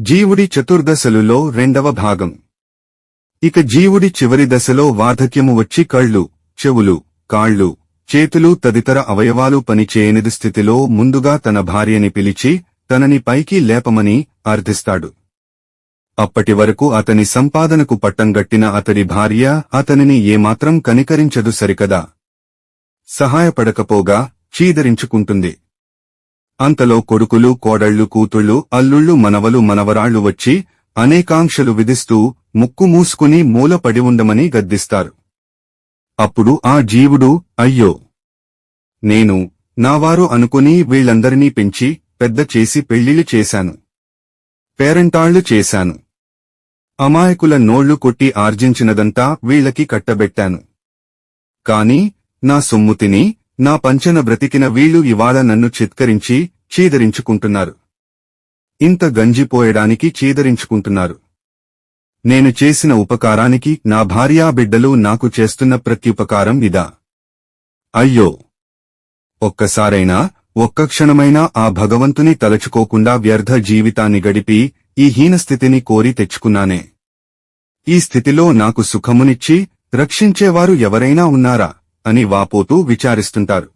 జీవుడి చతుర్దశలులో రెండవ భాగం. ఇక జీవుడి చివరి దశలో వార్ధక్యము వచ్చి కళ్ళు చెవులు కాళ్ళు చేతులు తదితర అవయవాలు పనిచేయనిది స్థితిలో ముందుగా తన భార్యని పిలిచి తనని పైకి లేపమని అర్థిస్తాడు. అప్పటి వరకు అతని సంపాదనకు పట్టంగట్టిన అతడి భార్య అతనిని ఏమాత్రం కనికరించదు సరికదా. సహాయపడకపోగా చీదరించుకుంటుంది. అంతలో కొడుకులు కోడళ్ళు కూతుళ్ళు అల్లుళ్ళు మనవలు మనవరాళ్ళు వచ్చి అనేకాంక్షలు విధిస్తూ ముక్కు మూసుకుని మూలపడి ఉండమని గద్దిస్తారు. అప్పుడు ఆ జీవుడు అయ్యో! నేను నావారు అనుకుని వీళ్ళందరినీ పెంచి పెద్ద చేసి పెళ్ళిళ్ళు చేశాను. పేరంటాళ్ళు చేశాను. అమాయకుల నోళ్ళు కొట్టి ఆర్జించినదంతా వీళ్ళకి కట్టబెట్టాను. కాని నా సొమ్ము తిని నా పంచన బ్రతికిన వీళ్ళు ఇవాళ నన్ను చిత్కరించి చీదరించుకుంటున్నారు. ఇంత గంజిపోయడానికి చీదరించుకుంటున్నారు. నేను చేసిన ఉపకారానికి నా భార్యా బిడ్డలు నాకు చేస్తున్న ప్రత్యుపకారం ఇదా. అయ్యో! ఒక్కసారైనా ఒక్క క్షణమైనా ఆ భగవంతుని తలచుకోకుండా వ్యర్థ జీవితాన్ని గడిపి ఈ హీనస్థితిని కోరి తెచ్చుకున్నానే. ఈ స్థితిలో నాకు సుఖమునిచ్చి రక్షించేవారు ఎవరైనా ఉన్నారా? అని వాపోతూ విచారిస్తుంటారు.